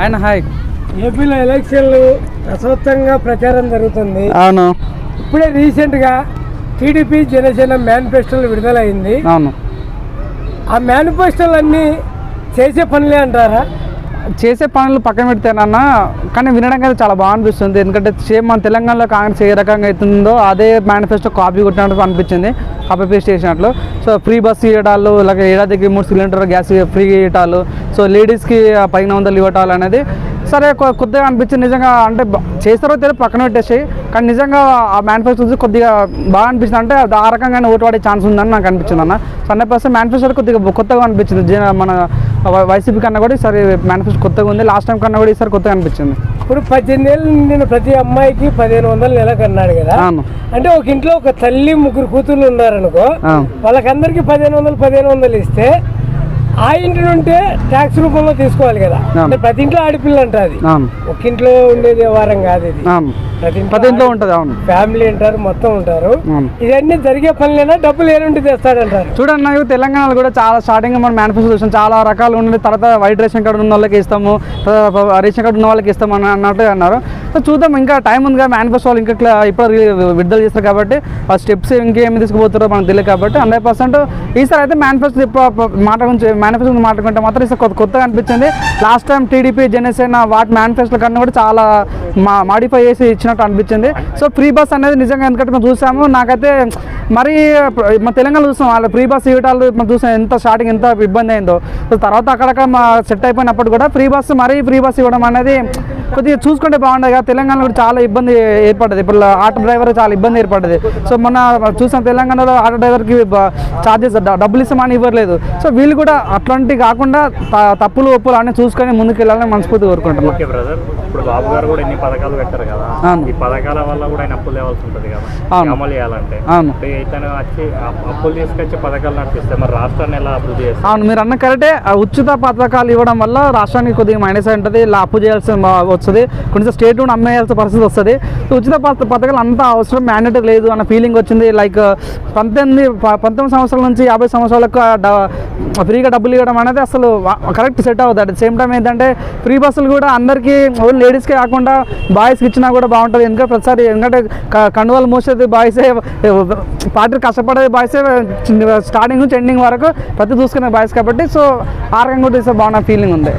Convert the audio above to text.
ఆయన హాయ్. ఏపీలో ఎలక్షన్లు రసవత్తంగా ప్రచారం జరుగుతుంది. అవును. ఇప్పుడే రీసెంట్గా టీడీపీ జనసేన మేనిఫెస్టోలు విడుదలైంది. అవును. ఆ మేనిఫెస్టోలన్నీ చేసే పనులే అంటారా? చేసే పనులు పక్కన పెడితేనన్నా కానీ వినడానికి అయితే చాలా బాగా అనిపిస్తుంది. ఎందుకంటే సేమ్ మన తెలంగాణలో కాంగ్రెస్ ఏ రకంగా అవుతుందో అదే మేనిఫెస్టో కాపీ కొట్టినట్టు అనిపించింది. కాపీ పేస్ట్ చేసినట్లు. సో ఫ్రీ బస్సు ఇవ్వటాలు అలాగే ఏడాదికి మూడు సిలిండర్ గ్యాస్ ఫ్రీ ఇవ్వటాలు సో లేడీస్కి పదిహేను వందలు ఇవ్వటాలు అనేది సరే కొద్దిగా అనిపించింది. నిజంగా అంటే చేస్తారో తెలియదు పక్కన పెట్టేసి కానీ నిజంగా ఆ మేనిఫెస్టో చూసి కొద్దిగా బాగా అనిపించింది. అంటే ఆ రకంగానే ఓటు పడే ఛాన్స్ ఉందని నాకు అనిపించింది అన్న. హండ్రెడ్ పర్సెంట్ మేనిఫెస్టో కొద్దిగా కొత్తగా అనిపించింది. మన వైసీపీ కన్నా కూడా ఈసారి మేనిఫెస్టో కొత్తగా ఉంది. లాస్ట్ టైం కన్నా కూడా ఈసారి కొత్తగా అనిపించింది. ఇప్పుడు పద్దెనిమిది ఏళ్ళు నిండిన ప్రతి అమ్మాయికి పదిహేను వందలు నెలకు అన్నాడు కదా. అంటే ఒక ఇంట్లో ఒక తల్లి ముగ్గురు కూతుర్లు ఉన్నారనుకో వాళ్ళకందరికీ పదిహేను వందలు పదిహేను వందలు ఇస్తే ఆ ఇంటి నుంటే ట్యాక్స్ రూపంలో తీసుకోవాలి కదా. అంటే ప్రతి ఇంట్లో ఆడపిల్ల అంటారు అవును. ఒక ఇంట్లో ఉండేది వ్యవహారం కాదు ఇది. ప్రతి ఇంట్లో ఉంటుంది అవును. ఫ్యామిలీ అంటారు మొత్తం ఉంటారు. ఇవన్నీ జరిగే పనులేనా డబ్బులు ఏ నుండి తెస్తాడంటారు చూడండి తెలంగాణలో కూడా చాలా స్టార్టింగ్ మన మేనిఫెస్టో చూసాం. చాలా రకాలు ఉండి తర్వాత వైట్ రేషన్ కార్డు ఉన్న వాళ్ళకి ఇస్తాము రేషన్ కార్డు ఉన్న వాళ్ళకి ఇస్తాము అని అన్నట్టు అన్నారు. సో చూద్దాం ఇంకా టైం ఉందిగా మేనిఫెస్టో వాళ్ళు ఇంకా ఇప్పుడు విడుదల చేస్తారు కాబట్టి ఆ స్టెప్స్ ఇంకేమి తీసుకుపోతారో మనకు తెలియదు కాబట్టి హండ్రెడ్ పర్సెంట్. ఈసారి అయితే మేనిఫెస్టో మాట గురించి మేనిఫెస్టో మాట్లాడుకుంటే మాత్రం ఈసారి కొత్త కొత్తగా అనిపించింది. లాస్ట్ టైం టీడీపీ జనసేన వాటి మేనిఫెస్టో కన్నా కూడా చాలా మా మాడిఫై చేసి ఇచ్చినట్టు అనిపించింది. సో ఫ్రీ బస్ అనేది నిజంగా ఎందుకంటే మేము చూసాము. నాకైతే మరి మా తెలంగాణ చూసాం. వాళ్ళ ఫ్రీ బస్ ఇవ్వటాలు మనం చూసాం. ఎంత స్టార్టింగ్ ఎంత ఇబ్బంది అయిందో. సో తర్వాత అక్కడక్కడ మా సెట్ అయిపోయినప్పుడు కూడా ఫ్రీ బస్ మరీ ఫ్రీ బస్ ఇవ్వడం అనేది కొద్దిగా చూసుకుంటే బాగుండదు. కదా తెలంగాణలో కూడా చాలా ఇబ్బంది ఏర్పడ్డది. ఇప్పుడు ఆటో డ్రైవర్ చాలా ఇబ్బంది ఏర్పడ్డది. సో మొన్న చూసాం తెలంగాణలో ఆటో డ్రైవర్కి ఛార్జెస్ డబ్బులు ఇస్తామని ఇవ్వలేదు. సో వీళ్ళు కూడా అట్లాంటివి కాకుండా తప్పులు ఒప్పులు అనేది చూసుకొని ముందుకు వెళ్ళాలని మనస్ఫూర్తి కోరుకుంటున్నాం. ఓకే బ్రదర్ ఇప్పుడు బాబు గారు కూడా ఎన్ని పథకాలు పెట్టారు కదా. అవును. ఈ పథకాల వల్ల కూడా ఆయన అప్పులు లేవాల్సి ఉంటుంది కదా. అమలు చేయాలంటే. అవును. ఇతను వచ్చి అప్పులు తీసుకొచ్చి పథకాలు నడిపిస్తే మరి రాష్ట్రాన్ని ఎలా అభివృద్ధి చేస్తారు అవును మీరు అన్న కరెక్టే. ఉచిత పథకాలు ఇవ్వడం వల్ల రాష్ట్రానికి కొద్దిగా మైనస్ ఉంటుంది ఇలా అప్పు చేయాల్సి వస్తుంది. కొంచెం స్టేట్ కూడా అమ్మేయాల్సిన పరిస్థితి వస్తుంది. ఉచిత పథకాలు అంత అవసరం మ్యాండేటరీ లేదు అన్న ఫీలింగ్ వచ్చింది. లైక్ పంతొమ్మిది ప- పంతొమ్మిది సంవత్సరాల నుంచి యాభై సంవత్సరాలకు డ- ఫ్రీగా డబ్బులు ఇవ్వడం అనేది అసలు కరెక్ట్ సెట్ అవుతుంది అట్ సేమ్ టైం ఏంటంటే ఫ్రీ బస్సులు కూడా అందరికీ ఓన్లీ లేడీస్కే కాకుండా బాయ్స్కి ఇచ్చినా కూడా బాగుంటుంది. ఎందుకంటే ప్రతిసారి ఎందుకంటే కండువాలు మోసేది బాయ్సే పార్టీ కష్టపడేది బాయ్సే స్టార్టింగ్ నుంచి ఎండింగ్ వరకు ప్రతి చూసుకునే బాయ్స్ కాబట్టి. సో ఆ రకంగా కూడా బాగున్న ఫీలింగ్ ఉంది.